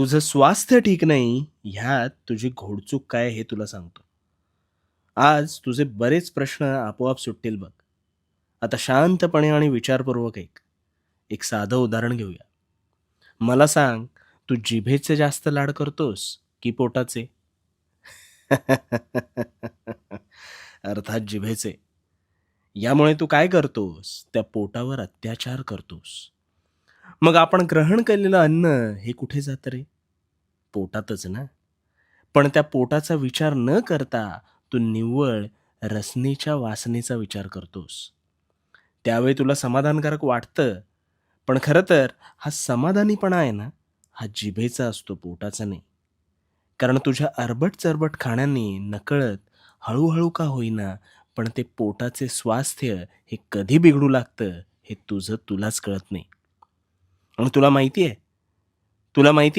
तुझं स्वास्थ्य ठीक नाही ह्यात तुझी घोडचूक काय हे तुला सांगतो. आज तुझे बरेच प्रश्न आपोआप सुटतील बघ. आता शांतपणे आणि विचारपूर्वक ऐक. एक साधं उदाहरण घेऊया. मला सांग तू जिभेचे जास्त लाड करतोस की पोटाचे? अर्थात जिभेचे. यामुळे तू काय करतोस? त्या पोटावर अत्याचार करतोस. मग आपण ग्रहण केलेलं अन्न हे कुठे जातं रे? पोटातच ना. पण त्या पोटाचा विचार न करता तू निव्वळ रसनेच्या वासनेचा विचार करतोस. त्यावेळी तुला समाधानकारक वाटतं. पण खरं तर हा समाधानीपणा आहे ना. हा जिभेचा असतो पोटाचा नाही. कारण तुझ्या अरबट चरबट खाण्याने नकळत हळूहळू का होईना पण ते पोटाचे स्वास्थ्य हे कधी बिघडू लागतं हे तुझं तुलाच कळत नाही. मग तुला माहिती आहे. तुला माहिती